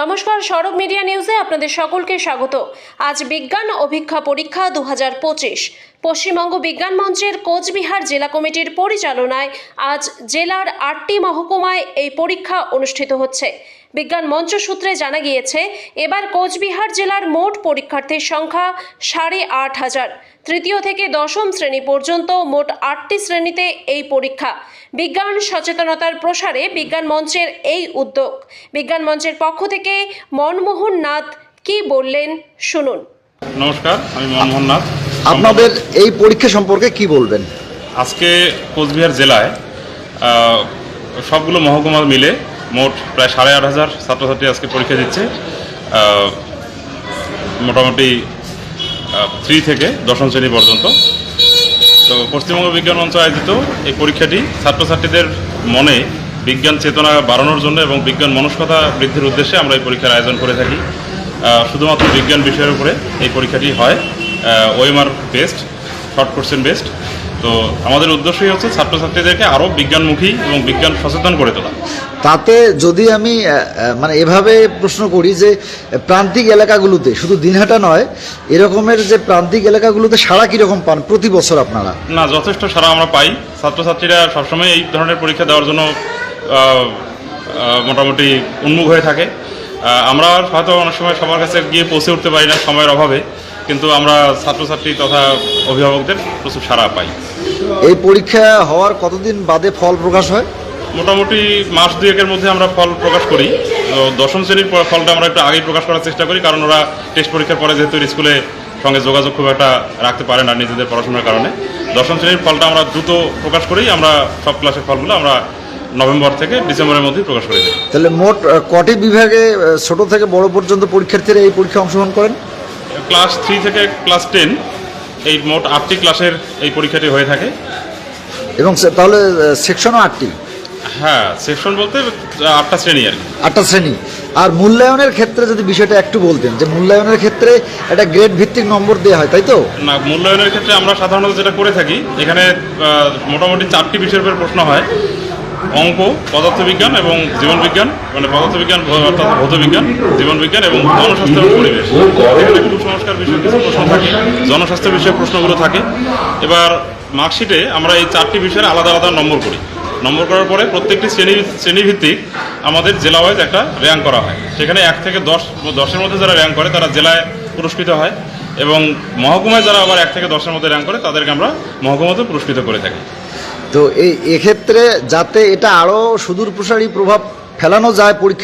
নমস্কার সড়ক মিডিয়া নিউজে আপনাদের সকলকে স্বাগত। আজ বিজ্ঞান অভিক্ষা পরীক্ষা দু পঁচিশ। পশ্চিমবঙ্গ বিজ্ঞান মঞ্চের কোচবিহার জেলা কমিটির পরিচালনায় আজ জেলার আটটি মহকুমায় এই পরীক্ষা অনুষ্ঠিত হচ্ছে। বিজ্ঞান মঞ্চ সূত্রে জানা গিয়েছে এবার কোচবিহার জেলার মোট পরীক্ষার্থীর সংখ্যা সাড়ে আট হাজার। তৃতীয় থেকে দশম শ্রেণি পর্যন্ত মোট আটটি শ্রেণীতে এই পরীক্ষা। বিজ্ঞান সচেতনতার প্রসারে বিজ্ঞান মঞ্চের এই উদ্যোগ। বিজ্ঞান মঞ্চের পক্ষ থেকে মনমোহন নাথ কি বললেন শুনুন। নমস্কার আমি মনমোহন নাথ। আপনাদের এই পরীক্ষা সম্পর্কে কি বলবেন? আজকে কোচবিহার জেলায় সবগুলো মহকুমা মিলে মোট প্রায় সাড়ে আট হাজার ছাত্রছাত্রী আজকে পরীক্ষা দিচ্ছে। মোটামুটি থ্রি থেকে দশম শ্রেণি পর্যন্ত। তো পশ্চিমবঙ্গ বিজ্ঞান মঞ্চ আয়োজিত এই পরীক্ষাটি ছাত্রছাত্রীদের মনে বিজ্ঞান চেতনা বাড়ানোর জন্য এবং বিজ্ঞান মনস্কতা বৃদ্ধির উদ্দেশ্যে আমরা এই পরীক্ষার আয়োজন করে থাকি। শুধুমাত্র বিজ্ঞান বিষয়ের উপরে এই পরীক্ষাটি হয় OMR based short question based তো আমাদের উদ্দেশ্যই হচ্ছে ছাত্রছাত্রীদেরকে আরও বিজ্ঞানমুখী এবং বিজ্ঞান সচেতন করে তোলা। তাতে যদি আমি মানে এভাবে প্রশ্ন করি যে প্রান্তিক এলাকাগুলোতে শুধু দিনহাটা নয় এরকমের যে প্রান্তিক এলাকাগুলোতে সারা কীরকম পান প্রতি বছর আপনারা? না যথেষ্ট সারা আমরা পাই। ছাত্রছাত্রীরা সবসময় এই ধরনের পরীক্ষা দেওয়ার জন্য মোটামুটি উন্মুখ হয়ে থাকে। আমরা হয়তো অনেক সময় সবার কাছে গিয়ে পৌঁছে উঠতে পারি না সময়ের অভাবে। কিন্তু আমরা ছাত্রছাত্রী তথা অভিভাবকদের প্রচুর সাড়া পাই। এই পরীক্ষা হওয়ার কতদিন বাদে ফল প্রকাশ হয়? মোটামুটি মাস দুয়েকের মধ্যে আমরা ফল প্রকাশ করি। তো দশম শ্রেণির ফলটা আমরা একটু আগেই প্রকাশ করার চেষ্টা করি কারণ ওরা টেস্ট পরীক্ষার পরে যেহেতু স্কুলে সঙ্গে যোগাযোগ খুব একটা রাখতে পারে না নিজেদের পড়াশোনার কারণে। দশম শ্রেণির ফলটা আমরা দ্রুত প্রকাশ করেই আমরা সব ক্লাসের ফলগুলো আমরা নভেম্বর থেকে ডিসেম্বরের মধ্যেই প্রকাশ করে দিই তাহলে মোট কটি বিভাগে ছোট থেকে বড় পর্যন্ত পরীক্ষার্থীরা এই পরীক্ষায় অংশগ্রহণ করেন? ক্লাস থ্রি থেকে ক্লাস টেন এই মোট আটটি ক্লাসের এই পরীক্ষাটি হয়ে থাকে। এবং সে- তাহলে সেকশনও আটটি? হ্যাঁ সেকশন বলতে আহ, আটটা শ্রেণি আর কি। আটটা শ্রেণি। আর মূল্যায়নের ক্ষেত্রে যদি বিষয়টা একটু বলতেন যে মূল্যায়নের ক্ষেত্রে একটা গ্রেড ভিত্তিক নম্বর দেওয়া হয় তাই তো? না মূল্যায়নের ক্ষেত্রে আমরা সাধারণত যেটা করে থাকি এখানে আহ, মোটামুটি চারটি বিষয়ের উপর প্রশ্ন হয়। অঙ্ক, পদার্থবিজ্ঞান এবং জীবনবিজ্ঞান মানে পদার্থবিজ্ঞান অর্থাৎ ভৌতবিজ্ঞান, জীবনবিজ্ঞান এবং জনস্বাস্থ্য এবং পরিবেশ। এখানে কুসংস্কার বিষয়ে কিছু প্রশ্ন থাকে? জনস্বাস্থ্য বিষয়ে প্রশ্নগুলো থাকে। এবার মার্কশিটে আমরা এই চারটি বিষয়ের আলাদা আলাদা নম্বর করি। নম্বর করার পরে প্রত্যেকটি শ্রেণি, শ্রেণীভিত্তিক আমাদের জেলা ওয়াইজ একটা র্যাঙ্ক করা হয়। সেখানে এক থেকে দশ, দশের মধ্যে যারা র্যাঙ্ক করে, তারা জেলায় পুরস্কৃত হয় এবং মহকুমায় যারা আবার এক থেকে দশের মধ্যে র্যাঙ্ক করে, তাদেরকে আমরা মহকুমাতে পুরস্কৃত করে থাকি। তো এই এক্ষেত্রে যাতে এটা আরও সুদূর প্রসারী প্রভাব ফেলানো যায় পরীক্ষা